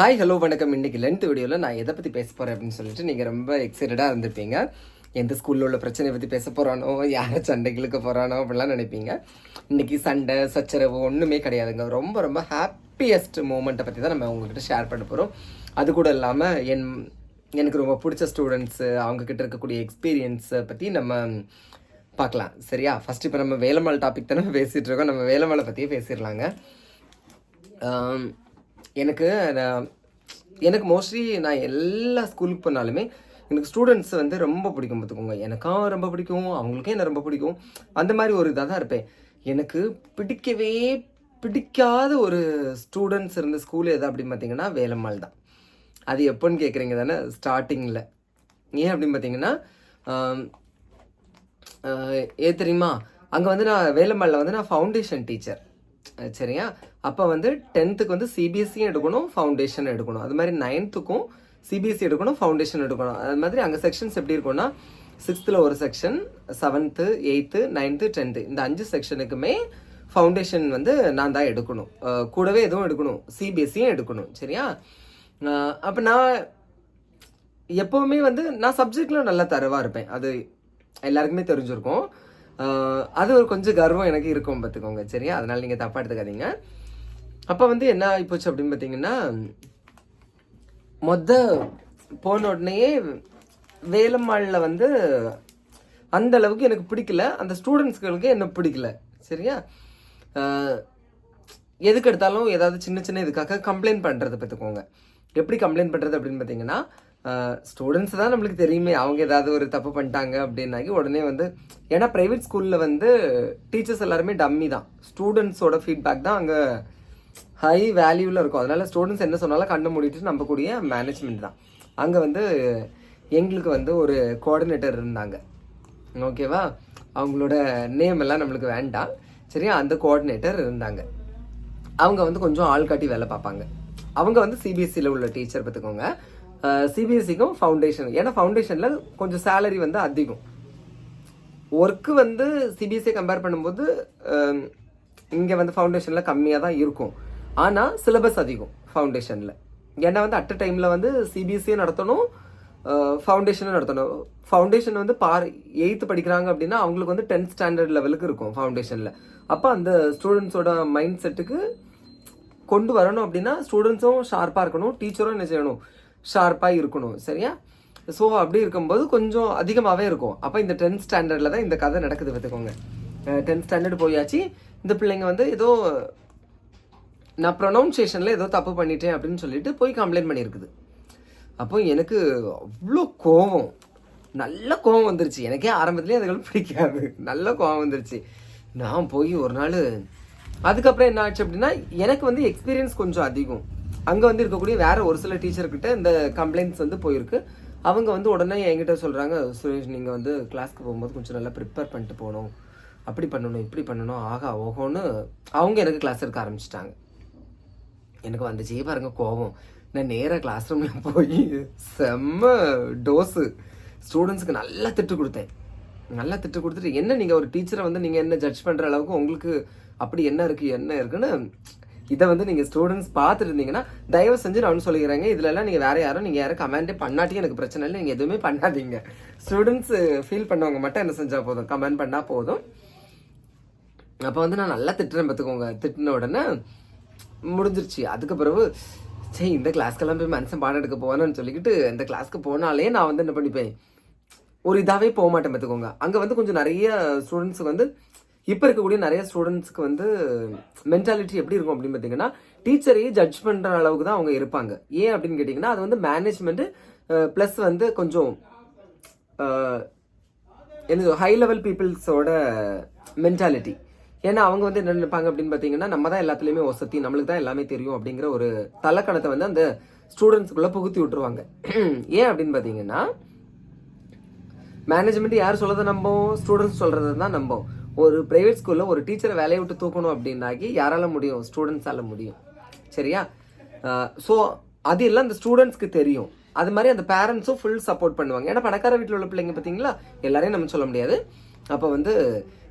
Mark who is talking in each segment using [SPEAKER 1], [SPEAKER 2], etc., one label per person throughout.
[SPEAKER 1] Hi hello வணக்கம். இன்னைக்கு length வீடியோவில் நான் எதை பற்றி பேச போகிறேன் அப்படின்னு சொல்லிட்டு நீங்கள் ரொம்ப எக்ஸைட்டடாக இருந்திருப்பீங்க. எந்த ஸ்கூலில் உள்ள பிரச்சனையை பற்றி பேச போகிறானோ யாரை சண்டைகளுக்கு போகிறானோ அப்படிலாம் நினைப்பீங்க. இன்னைக்கு சண்டை சச்சரவு ஒன்றுமே கிடையாதுங்க. ரொம்ப ரொம்ப ஹாப்பியஸ்ட் மூமெண்ட்டை பற்றி தான் நம்ம உங்ககிட்ட ஷேர் பண்ண போகிறோம் அது கூட இல்லாமல் என் எனக்கு ரொம்ப பிடிச்ச ஸ்டூடெண்ட்ஸு அவங்கக்கிட்ட இருக்கக்கூடிய எக்ஸ்பீரியன்ஸை பற்றி நம்ம பார்க்கலாம். சரியா? ஃபஸ்ட் இப்போ நம்ம வேலம்மாள் டாபிக் தானே பேசிகிட்டு இருக்கோம். நம்ம வேலம்மாளை பற்றியே பேசிடலாங்க. எனக்கு நான் எனக்கு மோஸ்ட்லி நான் எல்லா ஸ்கூலுக்கு போனாலுமே எனக்கு ஸ்டூடெண்ட்ஸ் வந்து ரொம்ப பிடிக்கும் பார்த்துக்கோங்க. எனக்கும் ரொம்ப பிடிக்கும் அவங்களுக்கும் என்ன ரொம்ப பிடிக்கும் அந்த மாதிரி ஒரு இதாக தான் இருப்பேன். எனக்கு பிடிக்கவே பிடிக்காத ஒரு ஸ்டூடெண்ட்ஸ் இருந்த ஸ்கூல் எது அப்படின்னு பார்த்தீங்கன்னா வேலம்மாள் தான். அது எப்போன்னு கேட்குறீங்க தானே? ஸ்டார்டிங்கில் ஏன் அப்படின்னு பார்த்தீங்கன்னா ஏ தெரியுமா? அங்கே வந்து நான் வேலம்மாளில் வந்து நான் ஃபவுண்டேஷன் டீச்சர் சரியா? அப்போ வந்து டென்த்துக்கு வந்து சிபிஎஸ்சியும் எடுக்கணும் ஃபவுண்டேஷன் எடுக்கணும். அது மாதிரி நைன்த்துக்கும் சிபிஎஸ்சி எடுக்கணும் ஃபவுண்டேஷன் எடுக்கணும். அது மாதிரி அங்கே செக்ஷன்ஸ் எப்படி இருக்கும்னா சிக்ஸ்த்தில் ஒரு section seventh eighth ninth tenth இந்த அஞ்சு செக்ஷனுக்குமே ஃபவுண்டேஷன் வந்து நான் தான் எடுக்கணும். கூடவே எதுவும் எடுக்கணும். சிபிஎஸ்சியும் எடுக்கணும் சரியா? அப்போ நான் எப்போவுமே வந்து நான் சப்ஜெக்ட்லாம் நல்லா தரவாக இருப்பேன். அது எல்லாருக்குமே தெரிஞ்சிருக்கும். அது ஒரு கொஞ்சம் கர்வம் எனக்கு இருக்கும் பார்த்துக்கோங்க. சரியா? அதனால் நீங்கள் தப்பாக எடுத்துக்காதீங்க. அப்போ வந்து என்ன ஆகிப்போச்சு அப்படின்னு பார்த்தீங்கன்னா மொத போன உடனேயே வேலம்மாளில் வந்து அந்த அளவுக்கு எனக்கு பிடிக்கல. அந்த ஸ்டூடெண்ட்ஸ்களுக்கு என்ன பிடிக்கல. சரியா? எதுக்கு எடுத்தாலும் ஏதாவது சின்ன சின்ன இதுக்காக கம்ப்ளைண்ட் பண்ணுறது பார்த்துக்கோங்க. எப்படி கம்ப்ளைண்ட் பண்ணுறது அப்படின்னு பார்த்தீங்கன்னா ஸ்டூடெண்ட்ஸ் தான் நம்மளுக்கு தெரியுமே. அவங்க ஏதாவது ஒரு தப்பு பண்ணிட்டாங்க அப்படின்னாக்கி உடனே வந்து ஏன்னா ப்ரைவேட் ஸ்கூலில் வந்து டீச்சர்ஸ் எல்லாருமே டம்மி தான். ஸ்டூடெண்ட்ஸோட ஃபீட்பேக் தான் அங்கே ஹை வேல்யூவில் இருக்கும். அதனால ஸ்டூடெண்ட்ஸ் என்ன சொன்னாலும் கண்ணை மூடிட்டு நம்பக்கூடிய மேனேஜ்மெண்ட் தான். அங்கே வந்து எங்களுக்கு வந்து ஒரு கோஆர்டினேட்டர் இருந்தாங்க. ஓகேவா அவங்களோட நேம் எல்லாம் நம்மளுக்கு வேண்டாம். சரியா? அந்த கோஆர்டினேட்டர் இருந்தாங்க. அவங்க வந்து கொஞ்சம் ஆள் காட்டி வேலை பார்ப்பாங்க. அவங்க வந்து சிபிஎஸ்சியில் உள்ள டீச்சர் பார்த்துக்கோங்க. சிபிஎஸ்சிக்கும் ஃபவுண்டேஷன் ஏன்னா ஃபவுண்டேஷனில் கொஞ்சம் சேலரி வந்து அதிகம். ஒர்க்கு வந்து சிபிஎஸ்சி கம்பேர் பண்ணும்போது இங்கே வந்து ஃபவுண்டேஷனில் கம்மியாக தான் இருக்கும். ஆனால் சிலபஸ் அதிகம் ஃபவுண்டேஷனில் ஏன்னா வந்து அட் டைமில் வந்து சிபிஎஸ்சியும் நடத்தணும் ஃபவுண்டேஷனும் நடத்தணும். ஃபவுண்டேஷன் வந்து பார் எயித்து படிக்கிறாங்க அப்படின்னா அவங்களுக்கு வந்து டென்த் ஸ்டாண்டர்ட் லெவலுக்கு இருக்கும் ஃபவுண்டேஷனில் அப்போ அந்த ஸ்டூடெண்ட்ஸோட மைண்ட் செட்டுக்கு கொண்டு வரணும் அப்படின்னா ஸ்டூடெண்ட்ஸும் ஷார்ப்பாக இருக்கணும் டீச்சரும் என்ன செய்யணும்? ஷார்ப்பாக இருக்கணும் சரியா? ஸோ அப்படி இருக்கும்போது கொஞ்சம் அதிகமாகவே இருக்கும். அப்போ இந்த டென்த் ஸ்டாண்டர்டில் தான் இந்த கதை நடக்குது பார்த்துக்கோங்க. டென்த் ஸ்டாண்டர்ட் போயாச்சு. இந்த பிள்ளைங்க வந்து ஏதோ நான் ப்ரொனவுன்சியேஷனில் ஏதோ தப்பு பண்ணிட்டேன் அப்படின்னு சொல்லிட்டு போய் கம்ப்ளைண்ட் பண்ணியிருக்குது. அப்போ எனக்கு அவ்வளோ கோவம். நல்ல கோபம் வந்துருச்சு. எனக்கே ஆரம்பத்துலேயே அதுகள் பிடிக்காது. நல்ல கோபம் வந்துருச்சு. நான் போய் ஒரு நாள் அதுக்கப்புறம் என்ன ஆச்சு அப்படின்னா எனக்கு வந்து எக்ஸ்பீரியன்ஸ் கொஞ்சம் அதிகம். அங்கே வந்து இருக்கக்கூடிய வேற ஒரு சில டீச்சர்கிட்ட இந்த கம்ப்ளைண்ட்ஸ் வந்து போயிருக்கு. அவங்க வந்து உடனே என்கிட்ட சொல்கிறாங்க சுரேஷ் நீங்கள் வந்து கிளாஸ்க்கு போகும்போது கொஞ்சம் நல்லா ப்ரிப்பேர் பண்ணிட்டு போகணும். அப்படி பண்ணணும் இப்படி பண்ணணும். ஆகா ஓகோன்னு அவங்க எனக்கு கிளாஸ் எடுக்க ஆரம்பிச்சிட்டாங்க. எனக்கு வந்துச்சே. பாருங்க கோவம். நான் நேராக கிளாஸ் ரூமில் போய் செம்ம டோஸு ஸ்டூடெண்ட்ஸுக்கு நல்லா திட்டு கொடுத்தேன். நல்லா திட்டு கொடுத்துட்டு என்ன நீங்கள் ஒரு டீச்சரை வந்து நீங்கள் என்ன ஜட்ஜ் பண்ணுற அளவுக்கு உங்களுக்கு அப்படி என்ன இருக்குது என்ன இருக்குன்னு இதை வந்து நீங்கள் ஸ்டூடெண்ட்ஸ் பார்த்துட்டு இருந்தீங்கன்னா தயவு செஞ்சு நான் சொல்லிக்கிறேங்க. இதுல நீங்கள் வேறு யாரும் நீங்கள் யாரும் கமெண்டே பண்ணாட்டி எனக்கு பிரச்சனை இல்லை. நீங்கள் எதுவுமே பண்ணாதீங்க. ஸ்டூடெண்ட்ஸ் ஃபீல் பண்ணவங்க மட்டும் என்ன செஞ்சால் போதும்? கமெண்ட் பண்ணால் போதும். அப்போ வந்து நான் நல்லா திட்டுறேன் பார்த்துக்கோங்க. திட்டின உடனே முடிஞ்சிருச்சு. அதுக்கு பிறகு சரி இந்த கிளாஸ்க்கெல்லாம் போய் மனுஷன் பாடம் எடுக்க போவானு சொல்லிக்கிட்டு இந்த கிளாஸ்க்கு போனாலே நான் வந்து என்ன பண்ணிப்பேன்? ஒரு இதாகவே போக மாட்டேன் பார்த்துக்கோங்க. அங்கே வந்து கொஞ்சம் நிறைய ஸ்டூடெண்ட்ஸுக்கு வந்து இப்போ இருக்கக்கூடிய நிறைய ஸ்டூடெண்ட்ஸ்க்கு வந்து மென்டாலிட்டி எப்படி இருக்கும் அப்படின்னு பார்த்தீங்கன்னா டீச்சரையே ஜட்ஜ் பண்ணுற அளவுக்கு தான் அவங்க இருப்பாங்க. ஏன் அப்படின்னு கேட்டிங்கன்னா அது வந்து மேனேஜ்மெண்ட்டு ப்ளஸ் வந்து கொஞ்சம் என்ன ஹை லெவல் பீப்புள்ஸோட மென்டாலிட்டி ஏன்னா அவங்க வந்து என்ன நினைப்பாங்க அப்படின்னு பார்த்தீங்கன்னா நம்ம தான் எல்லாத்துலேயுமே ஒசத்தி நம்மளுக்கு தான் எல்லாமே தெரியும் அப்படிங்கிற ஒரு தலக்கணத்தை வந்து அந்த ஸ்டூடெண்ட்ஸுக்குள்ளே புகுத்தி விட்டுருவாங்க. ஏன் அப்படின்னு பார்த்தீங்கன்னா மேனேஜ்மெண்ட் யார் சொல்லதை நம்போம்? ஸ்டூடெண்ட்ஸ் சொல்கிறத தான் நம்போம். ஒரு பிரைவேட் ஸ்கூலில் ஒரு டீச்சரை வேலையை விட்டு தூக்கணும் அப்படின்னாக்கி யாரால முடியும்? ஸ்டூடெண்ட்ஸால முடியும். சரியா? ஸோ அது எல்லாம் அந்த ஸ்டூடெண்ட்ஸ்க்கு தெரியும். அது மாதிரி அந்த பேரண்ட்ஸும் ஃபுல் சப்போர்ட் பண்ணுவாங்க. ஏன்னா பணக்கார வீட்டில் உள்ள பிள்ளைங்க பார்த்தீங்களா? எல்லாரையும் நம்ம சொல்ல முடியாது. அப்போ வந்து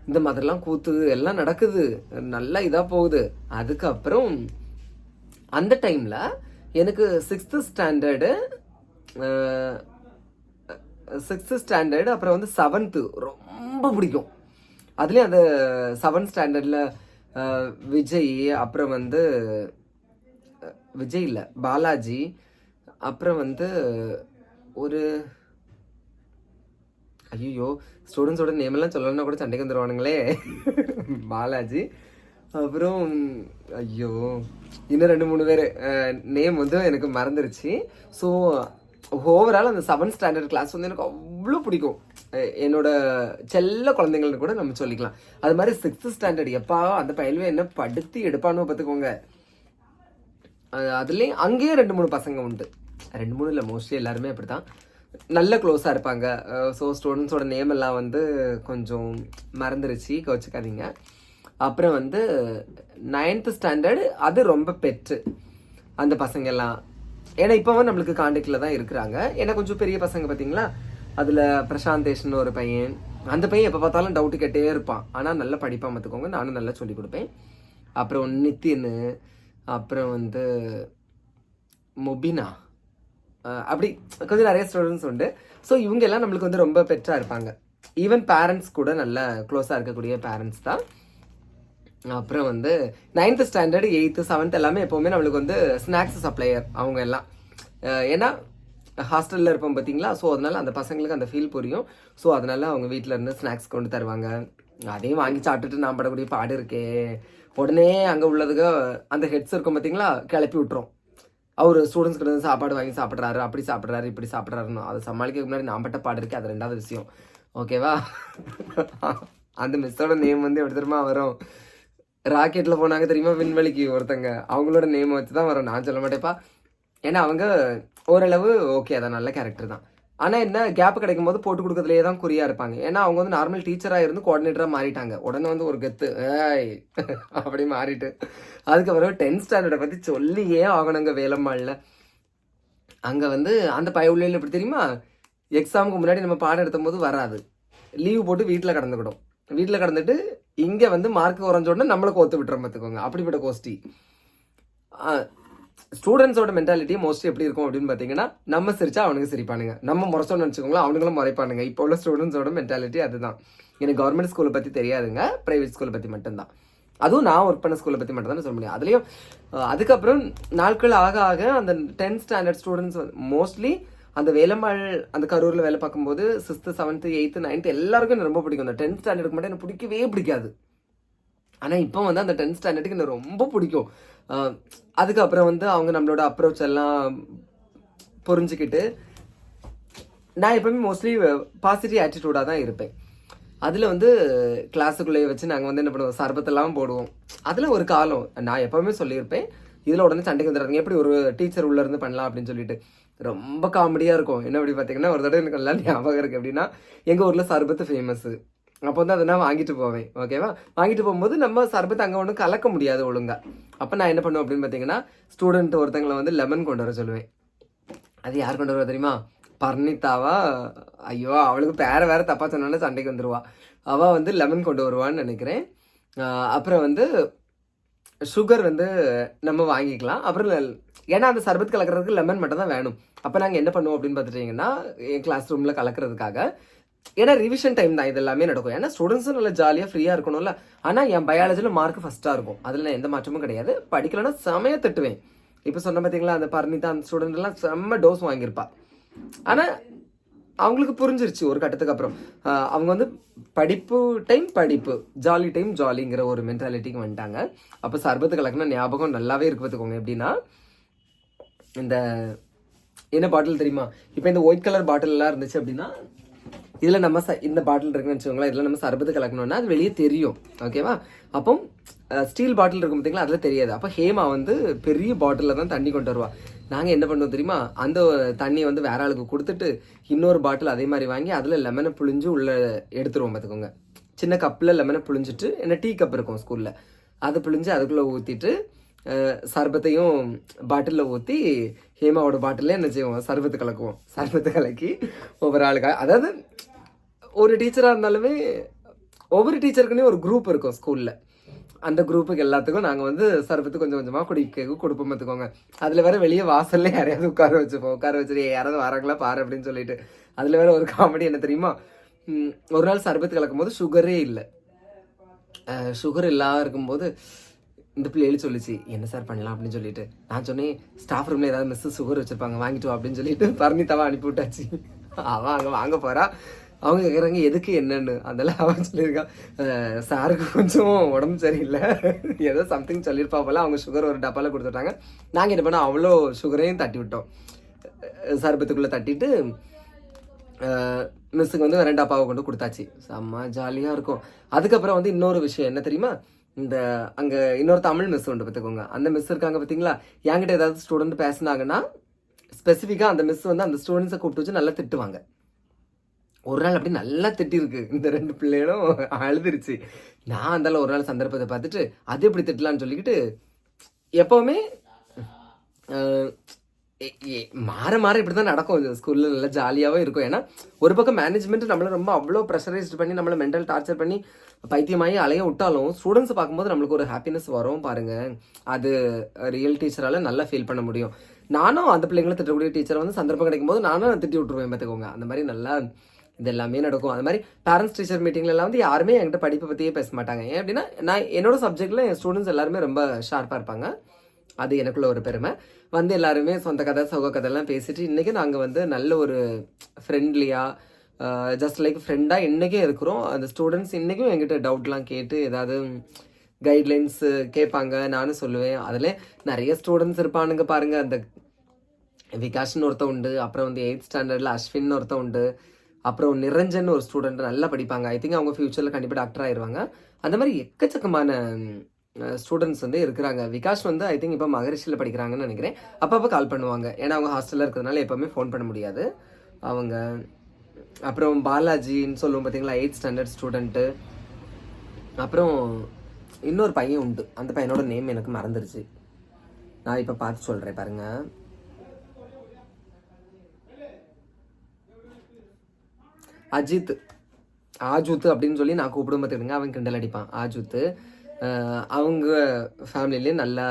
[SPEAKER 1] இந்த மாதிரிலாம் கூத்து எல்லாம் நடக்குது. நல்லா இதாக போகுது. அதுக்கப்புறம் அந்த டைமில் எனக்கு சிக்ஸ்த்து ஸ்டாண்டர்டு சிக்ஸ்த்து ஸ்டாண்டர்டு அப்புறம் வந்து செவன்த்து ரொம்ப பிடிக்கும். அதுலேயும் அந்த செவன்த் ஸ்டாண்டர்டில் விஜய் அப்புறம் வந்து விஜய் இல்லை பாலாஜி அப்புறம் வந்து ஒரு ஐயோ ஸ்டூடெண்ட்ஸோட நேம் எல்லாம் சொல்லணும்னா கூட சண்டைக்கு வந்துடுவானுங்களே பாலாஜி அப்புறம் ஐயோ இன்னும் ரெண்டு மூணு பேர் நேம் வந்து எனக்கு மறந்துருச்சு. ஸோ ஓவரால் அந்த செவன்த் ஸ்டாண்டர்ட் கிளாஸ் வந்து எனக்கு அவ்வளோ பிடிக்கும். என்னோட செல்ல குழந்தைங்கள்னு கூட நம்ம சொல்லிக்கலாம். அது மாதிரி சிக்ஸ்த் ஸ்டாண்டர்ட் எப்பா அந்த பயில்வே என்ன படுத்தி எடுப்பானோ பார்த்துக்கோங்க அதுலேயும் அங்கேயும் அங்கேயே ரெண்டு மூணு பசங்க உண்டு. ரெண்டு மூணு இல்லை மோஸ்ட்லி எல்லாருமே அப்படிதான் நல்ல க்ளோஸாக இருப்பாங்க. ஸோ ஸ்டூடெண்ட்ஸோட நேம் எல்லாம் வந்து கொஞ்சம் மறந்துருச்சு கவச்சிக்காதீங்க அப்புறம் வந்து நைன்த் ஸ்டாண்டர்டு அது ரொம்ப பெற்று அந்த பசங்க எல்லாம் ஏன்னா இப்போவும் நம்மளுக்கு காண்டாக்டில் தான் இருக்கிறாங்க. ஏன்னா கொஞ்சம் பெரிய பசங்க பார்த்தீங்களா அதில் பிரசாந்தேஷ்னு ஒரு பையன். அந்த பையன் எப்போ பார்த்தாலும் டவுட்டு கேட்டே இருப்பான். ஆனால் நல்லா படிப்பான் பார்த்துக்கோங்க. நானும் நல்லா சொல்லிக் கொடுப்பேன். அப்புறம் நித்தின்னு அப்புறம் வந்து மொபினா. அப்படி கொஞ்சம் நிறைய ஸ்டூடெண்ட்ஸ் உண்டு. ஸோ இவங்க எல்லாம் நம்மளுக்கு வந்து ரொம்ப பெற்றாக இருப்பாங்க. ஈவன் பேரண்ட்ஸ் கூட நல்ல க்ளோஸாக இருக்கக்கூடிய பேரண்ட்ஸ் தான். அப்புறம் வந்து நைன்த்து ஸ்டாண்டர்ட் எயித்து செவன்த் எல்லாமே எப்போவுமே நம்மளுக்கு வந்து ஸ்நாக்ஸ் சப்ளையர் அவங்க எல்லாம். ஏன்னா ஹாஸ்டலில் இருப்போம் பார்த்தீங்களா ஸோ அதனால அந்த பசங்களுக்கு அந்த ஃபீல் புரியும். ஸோ அதனால அவங்க வீட்டில் இருந்து ஸ்நாக்ஸ் கொண்டு தருவாங்க. அதையும் வாங்கி சாப்பிட்டுட்டு நான் படக்கூடிய பாடு இருக்கே. உடனே அங்கே உள்ளதுக்கு அந்த ஹெட்ஸ் இருக்கும் பார்த்தீங்களா கிளப்பி விட்டுரும். அவர் ஸ்டூடெண்ட்ஸ் கிட்ட சாப்பாடு வாங்கி சாப்பிட்றாரு அப்படி சாப்பிட்றாரு இப்படி சாப்பிட்றாருன்னு. அதை சமாளிக்க முன்னாடி நான் பட்ட பாடு இருக்கே அது ரெண்டாவது விஷயம். ஓகேவா அந்த மிஸ்ஸோட நேம் வந்து எப்படி தெரியுமா வரும்? ராக்கெட்டில் போனாங்க தெரியுமா விண்வெளிக்கு ஒருத்தங்க. அவங்களோட நேம் வச்சு தான் வரும். நான் சொல்ல மாட்டேப்பா ஏன்னா அவங்க ஓரளவு ஓகே அதான் நல்ல கேரக்டர் தான். ஆனால் என்ன கேப் கிடைக்கும் போது போட்டு கொடுக்கறதுலயே தான் குறியாக இருப்பாங்க. ஏன்னா அவங்க வந்து நார்மல் டீச்சராக இருந்து குவாடினேட்டராக மாறிட்டாங்க. உடனே வந்து ஒரு கெத்து ஏய் அப்படி மாறிட்டு. அதுக்கப்புறம் டென்த் ஸ்டாண்டர்டை பற்றி சொல்லியே ஆகணுங்க வேலம்மாளில். அங்கே வந்து அந்த பயவுள்ள எப்படி தெரியுமா? எக்ஸாமுக்கு முன்னாடி நம்ம பாடம் எடுத்தும் போது வராது. லீவு போட்டு வீட்டில் கடந்துக்கிடும். வீட்டில் கடந்துட்டு இங்கே வந்து மார்க் குறைஞ்ச உடனே நம்மளை கோத்து விட்டுறோம் பார்த்துக்கோங்க அப்படிப்பட்ட கோஷ்டி. ஸ்டூடெண்ட்ஸோட மென்டாலிட்டி மோஸ்ட்லி எப்படி இருக்கும் அப்படின்னு பார்த்தீங்கன்னா நம்ம சிரிச்சா அவனுங்க சிரிப்பானுங்க. நம்ம முறைச்சோன்னு வச்சுக்கோங்களா அவனுங்களும் முறைப்பானுங்க. இப்போ உள்ள ஸ்டூடெண்ட்ஸோட மென்டாலிட்டி அதுதான். எனக்கு கவர்மெண்ட் ஸ்கூலை பற்றி தெரியாதுங்க ப்ரைவேட் ஸ்கூலை பற்றி மட்டும்தான். அதுவும் நான் ஒர்க் பண்ண ஸ்கூலை பற்றி மட்டும் தான் சொல்ல முடியும். அதுலேயும் அதுக்கப்புறம் நாட்கள் ஆக ஆக அந்த டென்த் ஸ்டாண்டர்ட் ஸ்டூடெண்ட்ஸ் மோஸ்ட்லி அந்த வேலம்மாள் அந்த கரூரில் வேலை பார்க்கும்போது சிக்ஸ்த்து செவன்த்து எயித்து நைன்த்து எல்லாருக்கும் எனக்கு ரொம்ப பிடிக்கும். அந்த டென்த் ஸ்டாண்டர்டுக்கு மட்டும் எனக்கு பிடிக்கவே பிடிக்காது. ஆனால் இப்போ வந்து அந்த டென்த் ஸ்டாண்டர்டுக்கு எனக்கு ரொம்ப பிடிக்கும். அதுக்கப்புறம் வந்து அவங்க நம்மளோட அப்ரோச் எல்லாம் புரிஞ்சுக்கிட்டு நான் எப்பவுமே மோஸ்ட்லி பாசிட்டிவ் ஆட்டிடியூடாக தான் இருப்பேன். அதில் வந்து கிளாஸுக்குள்ளேயே வச்சு நாங்கள் வந்து என்ன பண்ணுவோம் சர்பத்தெல்லாம் போடுவோம். அதில் ஒரு காலம் நான் எப்போவுமே சொல்லியிருப்பேன் இதில் உடனே சண்டைக்கு வந்துடுறாங்க எப்படி ஒரு டீச்சர் உள்ளேருந்து பண்ணலாம் அப்படின்னு சொல்லிட்டு. ரொம்ப காமெடியாக இருக்கும். என்ன அப்படி பார்த்தீங்கன்னா ஒரு தடவை எனக்கு நல்லா ஞாபகம் இருக்குது அப்படின்னா எங்கள் ஊரில் சர்பத்து ஃபேமஸ்ஸு அப்போ வந்து அதை நான் வாங்கிட்டு போவேன் ஓகேவா? வாங்கிட்டு போகும்போது நம்ம சர்பத் அங்கே ஒன்றும் கலக்க முடியாது ஒழுங்காக அப்போ நான் என்ன பண்ணுவேன் அப்படின்னு பார்த்தீங்கன்னா ஸ்டூடெண்ட் ஒருத்தங்களை வந்து லெமன் கொண்டு வர சொல்லுவேன். அது யார் கொண்டு வருவா தெரியுமா? பர்ணிதாவா ஐயோ அவளுக்கு பேர வேற தப்பாக சொன்னாலும் சண்டைக்கு வந்துடுவா அவள் வந்து லெமன் கொண்டு வருவான்னு நினைக்கிறேன். அப்புறம் வந்து சுகர் வந்து நம்ம வாங்கிக்கலாம். அப்புறம் ஏன்னா அந்த சர்பத் கலக்கிறதுக்கு லெமன் மட்டும் தான் வேணும். அப்போ நாங்கள் என்ன பண்ணுவோம் அப்படின்னு பார்த்துட்டிங்கன்னா என் கிளாஸ் ரூமில் கலக்கிறதுக்காக ஏன்னா ரிவிஷன் டைம் தான் இது எல்லாமே நடக்கும். ஏன்னா ஸ்டூடெண்ட்ஸும் நல்லா ஜாலியாக ஃப்ரீயாக இருக்கணும்ல. ஆனால் என் பயாலஜியில் மார்க் ஃபஸ்ட்டாக இருக்கும். அதில் எந்த மாற்றமும் கிடையாது. படிக்கலைன்னா செமையாக திட்டுவேன். இப்போ சொன்ன பார்த்தீங்களா அந்த பர்ணிதா அந்த ஸ்டூடெண்ட்லாம் செம்ம டோஸ் வாங்கியிருப்பா. ஆனால் அவங்களுக்கு புரிஞ்சிருச்சு ஒரு கட்டத்துக்கு அப்புறம். அவங்க வந்து படிப்பு டைம் படிப்பு. ஜாலி டைம் ஜாலிங்கிற ஒரு மென்டாலிட்டிக்கு வந்துட்டாங்க. அப்போ சர்பத்து கலக்குனா ஞாபகம் நல்லாவே இருக்கு பார்த்துக்கோங்க எப்படின்னா இந்த என்ன பாட்டில் தெரியுமா? இப்போ இந்த ஒயிட் கலர் பாட்டில் எல்லாம் இருந்துச்சு அப்படின்னா இதில் நம்ம ச இந்த பாட்டில் இருக்குன்னு வச்சுக்கோங்களேன் இதில் நம்ம சர்பத்து கலக்கணும்னா அது வெளியே தெரியும். ஓகேவா அப்போ ஸ்டீல் பாட்டில் இருக்கும் பார்த்தீங்களா அதில் தெரியாது. அப்போ ஹேமா வந்து பெரிய பாட்டிலில் தான் தண்ணி கொண்டு வருவா. நாங்கள் என்ன பண்ணுவோம் தெரியுமா? அந்த தண்ணியை வந்து வேற ஆளுக்கு கொடுத்துட்டு இன்னொரு பாட்டில் அதே மாதிரி வாங்கி அதில் லெமனை புழிஞ்சு உள்ளே எடுத்துருவோம் பார்த்துக்கோங்க சின்ன கப்பில் லெமனை புழிஞ்சிட்டு என்ன டீ கப் இருக்கும் ஸ்கூலில் அதை புழிஞ்சு அதுக்குள்ளே ஊற்றிட்டு சர்பத்தையும் பாட்டிலில் ஊற்றி ஹேமாவோட பாட்டிலே என்ன செய்வோம்? சர்பத்து கலக்குவோம். சர்பத்து கலக்கி ஒவ்வொரு ஆளுக்காக அதாவது ஒரு டீச்சராக இருந்தாலுமே ஒவ்வொரு டீச்சருக்குன்னே ஒரு குரூப் இருக்கும் ஸ்கூலில். அந்த குரூப்புக்கு எல்லாத்துக்கும் நாங்கள் வந்து சர்பத்து கொஞ்சம் கொஞ்சமாக குடிக்க கொடுப்போம் பார்த்துக்கோங்க அதில் வேற வெளியே வாசல்ல யாரையாவது உட்கார வச்சுப்போம். உட்கார வச்சுட்டு யாராவது வராங்களா? பாரு அப்படின்னு சொல்லிட்டு. அதில் வேற ஒரு காமெடி என்ன தெரியுமா? ஒரு நாள் சர்பத்து கலக்கும் போது சுகரே இல்லை. சுகர் இல்லாத இருக்கும்போது இந்த பிள்ளைகள் சொல்லிச்சு என்ன சார் பண்ணலாம்? அப்படின்னு சொல்லிட்டு. நான் சொன்னேன் ஸ்டாஃப் ரூமில் ஏதாவது மிஸ் சுகர் வச்சிருப்பாங்க வாங்கிட்டு அப்படின்னு சொல்லிட்டு பரணிதாவா அனுப்பி விட்டாச்சு. அவன் அங்கே வாங்க போகிறா அவங்க கேட்குறாங்க எதுக்கு என்னன்னு? அதெல்லாம் அவன் சொல்லியிருக்கான் சாருக்கு கொஞ்சம் உடம்பு சரியில்லை. ஏதோ சம்திங் சொல்லியிருப்பா போல. அவங்க சுகர் ஒரு டப்பாவில் கொடுத்துட்டாங்க. நாங்கள் என்ன பண்ணோம் அவ்வளோ சுகரையும் தட்டி விட்டோம். சர்பத்துக்குள்ளே தட்டிட்டு மிஸ்ஸுக்கு வந்து ரெண்டு அப்பாவை கொண்டு கொடுத்தாச்சு. செம்ம ஜாலியாக இருக்கும். அதுக்கப்புறம் வந்து இன்னொரு விஷயம் என்ன தெரியுமா? இந்த அங்கே இன்னொரு தமிழ் மிஸ் உண்டு பார்த்துக்கோங்க அந்த மிஸ் இருக்காங்க பார்த்தீங்களா என்கிட்ட ஏதாவது ஸ்டூடெண்ட் பேசினாங்கன்னா ஸ்பெசிஃபிக்காக அந்த மிஸ் வந்து அந்த ஸ்டூடெண்ட்ஸை கூப்பிட்டு வச்சு நல்லா திட்டுவாங்க. ஒரு நாள் அப்படி நல்லா திட்டிருக்கு. இந்த ரெண்டு பிள்ளைகளும் அழுதுருச்சு. நான் அந்தால ஒரு நாள் சந்தர்ப்பத்தை பார்த்துட்டு அது எப்படி திட்டலான்னு சொல்லிக்கிட்டு எப்போவுமே மாற மாற இப்படி தான் நடக்கும் இந்த ஸ்கூலில் நல்லா ஜாலியாகவும் இருக்கும். ஏன்னா ஒரு பக்கம் மேனேஜ்மெண்ட் நம்மளை ரொம்ப அவ்வளோ ப்ரெஷரைஸ்ட் பண்ணி நம்மளை மென்டல் டார்ச்சர் பண்ணி பைத்தியமாகி அலைய விட்டாலும் ஸ்டூடெண்ட்ஸ் பார்க்கும்போது நம்மளுக்கு ஒரு ஹாப்பினஸ் வரும் பாருங்கள் அது ரியல் டீச்சரால் நல்லா ஃபீல் பண்ண முடியும். நானும் அந்த பிள்ளைங்களை திட்டக்கூடிய டீச்சரை வந்து சந்தர்ப்பம் கிடைக்கும் போது நானும் திட்டி விட்டுருவேன் பார்த்துக்கோங்க. அந்த மாதிரி நல்லா இது எல்லாமே நடக்கும். அது மாதிரி பேரண்ட்ஸ் டீச்சர் மீட்டிங்லலாம் வந்து யாருமே என்கிட்ட படிப்பை பற்றியே பேச மாட்டாங்க. ஏன் அப்படின்னா நான் என்னோட சப்ஜெக்டில் என் ஸ்டூடெண்ட்ஸ் எல்லாருமே ரொம்ப ஷார்ப்பாக இருப்பாங்க. அது எனக்குள்ள ஒரு பெருமை. வந்து எல்லாருமே சொந்த கதை சோக கதைலாம் பேசிட்டு இன்றைக்கி நாங்கள் வந்து நல்ல ஒரு ஃப்ரெண்ட்லியாக ஜஸ்ட் லைக் ஃப்ரெண்டாக இன்றைக்கே இருக்கிறோம். அந்த ஸ்டூடெண்ட்ஸ் இன்றைக்கும் என்கிட்ட டவுட்லாம் கேட்டு ஏதாவது கைட்லைன்ஸு கேட்பாங்க நானும் சொல்லுவேன். அதில் நிறைய ஸ்டூடெண்ட்ஸ் இருப்பானுங்க பாருங்கள் அந்த விகாஷ்னு ஒருத்த உண்டு அப்புறம் வந்து எயித் ஸ்டாண்டர்டில் அஸ்வின் ஒருத்த உண்டு அப்புறம் நிரஞ்சன் ஒரு ஸ்டூடெண்ட் நல்லா படிப்பாங்க. ஐ திங்க் அவங்க ஃப்யூச்சரில் கண்டிப்பாக டாக்டர் ஆயிடுவாங்க அந்த மாதிரி எக்கச்சக்கமான ஸ்டூடெண்ட்ஸ் வந்து இருக்கிறாங்க. விகாஷ் வந்து ஐ திங்க் இப்போ மகரிஷியில் படிக்கிறாங்கன்னு நினைக்கிறேன். அப்பப்போ கால் பண்ணுவாங்க. ஏன்னா அவங்க ஹாஸ்டலில் இருக்கிறதுனால எப்போவுமே ஃபோன் பண்ண முடியாது. அவங்க அப்புறம் பாலாஜின்னு சொல்லுவோம் பார்த்தீங்களா எயிட் ஸ்டாண்டர்ட் ஸ்டூடெண்ட்டு அப்புறம் இன்னொரு பையன் உண்டு. அந்த பையனோட நேம் எனக்கு மறந்துருச்சு. நான் இப்போ பார்த்து சொல்கிறேன் பாருங்கள் அஜித். ஆஜூத் அப்படின்னு சொல்லி நான் கூப்பிடும் பார்த்துக்கிடுங்க அவன் கிண்டல் அடிப்பான். ஆஜூத் அவங்க ஃபேமிலியிலேயும் நல்லா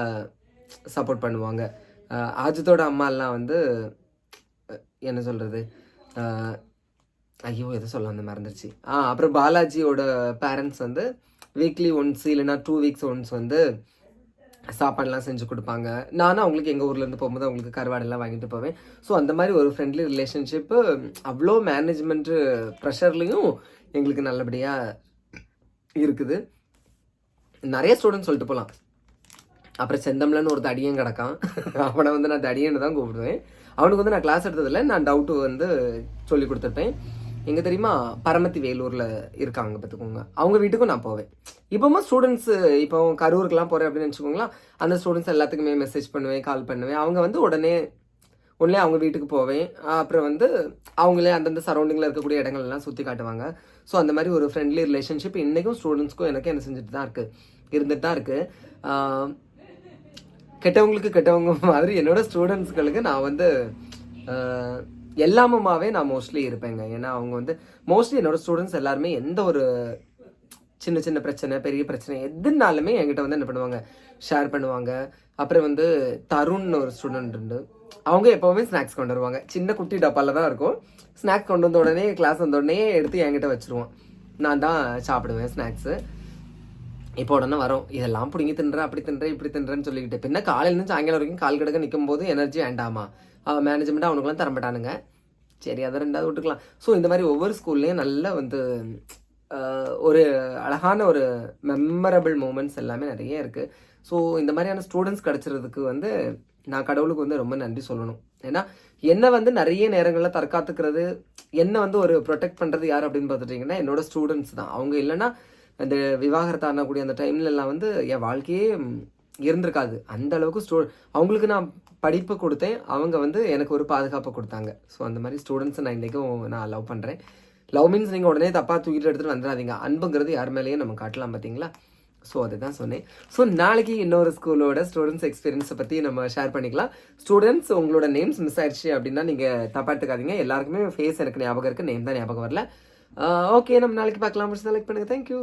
[SPEAKER 1] சப்போர்ட் பண்ணுவாங்க. அஹ் அம்மாலாம் வந்து என்ன சொல்கிறது ஐயோ எதை சொல்ல வந்து மறந்துருச்சு ஆ அப்புறம் பாலாஜியோட பேரண்ட்ஸ் வந்து வீக்லி ஒன்ஸ் இல்லைன்னா டூ வீக்ஸ் ஒன்ஸ் வந்து சாப்பாடுலாம் செஞ்சு கொடுப்பாங்க. நானும் அவங்களுக்கு எங்கள் ஊர்லேருந்து போகும்போது அவங்களுக்கு கருவாடெல்லாம் வாங்கிட்டு போவேன். ஸோ அந்த மாதிரி ஒரு ஃப்ரெண்ட்லி ரிலேஷன்ஷிப்பு அவ்வளோ மேனேஜ்மெண்ட்டு ப்ரெஷர்லேயும் எங்களுக்கு நல்லபடியாக இருக்குது. நிறைய ஸ்டூடெண்ட்ஸ் சொல்லிட்டு போகலாம் அப்புறம் செந்தம்லன்னு ஒரு தடியன் கிடக்கான். அவனை வந்து நான் தடியன்னு தான் கூப்பிடுவேன். அவனுக்கு வந்து நான் கிளாஸ் எடுத்ததில்ல. நான் டவுட்டு வந்து சொல்லி கொடுத்துருப்பேன். எங்கே தெரியுமா? பரமத்தி வேலூரில் இருக்காங்க பார்த்துக்கோங்க. அவங்க வீட்டுக்கும் நான் போவேன். இப்போமா ஸ்டூடெண்ட்ஸு இப்போ கரூருக்குலாம் போகிறேன் அப்படின்னு நினச்சிக்கோங்களேன். அந்த ஸ்டூடெண்ட்ஸ் எல்லாத்துக்குமே மெசேஜ் பண்ணுவேன் கால் பண்ணுவேன். அவங்க வந்து உடனே உடனே அவங்க வீட்டுக்கு போவேன். அப்புறம் வந்து அவங்களே அந்தந்த சரௌண்டிங்கில் இருக்கக்கூடிய இடங்கள் எல்லாம் சுற்றி காட்டுவாங்க. ஸோ அந்த மாதிரி ஒரு ஃப்ரெண்ட்லி ரிலேஷன்ஷிப் இன்றைக்கும் ஸ்டூடெண்ட்ஸ்க்கும் எனக்கு என்ன செஞ்சுட்டு தான் இருக்குது இருந்துட்டு தான் இருக்குது கெட்டவங்களுக்கு கெட்டவங்க மாதிரி என்னோட ஸ்டூடெண்ட்ஸ்களுக்கு நான் வந்து ஆஹ், எல்லாமுமாவே நான் மோஸ்ட்லி இருப்பேங்க. ஏன்னா அவங்க வந்து மோஸ்ட்லி என்னோட ஸ்டூடெண்ட்ஸ் எல்லாருமே எந்த ஒரு சின்ன சின்ன பிரச்சனை பெரிய பிரச்சனை எதுனாலுமே என்கிட்ட வந்து என்ன பண்ணுவாங்க ஷேர் பண்ணுவாங்க. அப்புறம் வந்து தருண்னு ஒரு ஸ்டூடெண்ட் உண்டு. அவங்க எப்போவுமே ஸ்நாக்ஸ் கொண்டு வருவாங்க. சின்ன குட்டி டப்பாவில் தான் இருக்கும். ஸ்நாக்ஸ் கொண்டு வந்த உடனே கிளாஸ் வந்த உடனே எடுத்து என்கிட்ட வச்சிருவோம். நான் தான் சாப்பிடுவேன் ஸ்நாக்ஸு இப்போ உடனே வரும். இதெல்லாம் பிடிங்கி தின்ற அப்படி தின்ற இப்படி தின்றேன்னு சொல்லிக்கிட்டு. பின்ன காலையிலேருந்து சாயங்காலம் வரைக்கும் கால் கிடக்க நிற்கும் போது எனர்ஜி வேண்டாமா மேனேஜ்மெண்ட் அவனுக்குலாம் தரமாட்டானுங்க. சரி அதை ரெண்டாவது விட்டுக்கலாம். ஸோ இந்த மாதிரி ஒவ்வொரு ஸ்கூல்லையும் நல்ல வந்து ஒரு அழகான ஒரு மெமரபிள் மூமெண்ட்ஸ் எல்லாமே நிறைய இருக்குது ஸோ இந்த மாதிரியான ஸ்டூடெண்ட்ஸ் கிடச்சிறதுக்கு வந்து நான் கடவுளுக்கு வந்து ரொம்ப நன்றி சொல்லணும். ஏன்னா என்னை வந்து நிறைய நேரங்களில் தற்காத்துக்கிறது என்னை வந்து ஒரு ப்ரொடெக்ட் பண்ணுறது யார் அப்படின்னு பார்த்துட்டிங்கன்னா என்னோட ஸ்டூடெண்ட்ஸ் தான். அவங்க இல்லைன்னா அந்த விவாகரத்து ஆனக்கூடிய அந்த டைம்லலாம் வந்து என் வாழ்க்கையே இருந்திருக்காது. அந்த அளவுக்கு ஸ்டூ அவங்களுக்கு நான் படிப்பு கொடுத்தேன். அவங்க வந்து எனக்கு ஒரு பாதுகாப்பை கொடுத்தாங்க. ஸோ அந்த மாதிரி ஸ்டூடெண்ட்ஸை நான் இன்றைக்கும் நான் லவ் பண்ணுறேன் லவ் மீன்ஸ் நீங்கள் உடனே தப்பாக தூக்கிட்டு எடுத்துகிட்டு வந்துடாதீங்க. அன்புங்கிறது யார் மேலேயும் நம்ம காட்டலாம் பார்த்தீங்களா ஸோ அதுதான் சொன்னேன். ஸோ நாளைக்கு இன்னொரு ஸ்கூலோட ஸ்டூடெண்ட்ஸ் எக்ஸ்பீரியன்ஸை பற்றி நம்ம ஷேர் பண்ணிக்கலாம். ஸ்டூடெண்ட்ஸ் உங்களோட நேம்ஸ் மிஸ் ஆயிடுச்சு அப்படின்னா நீங்கள் தப்பா எடுத்துக்காதீங்க. எல்லாருக்குமே ஃபேஸ் எனக்கு ஞாபகம் இருக்குது நேம் தான் ஞாபகம் வரல. ஓகே நம்ம நாளைக்கு பார்க்கலாம். செலக்ட் பண்ணுங்கள் தேங்க்யூ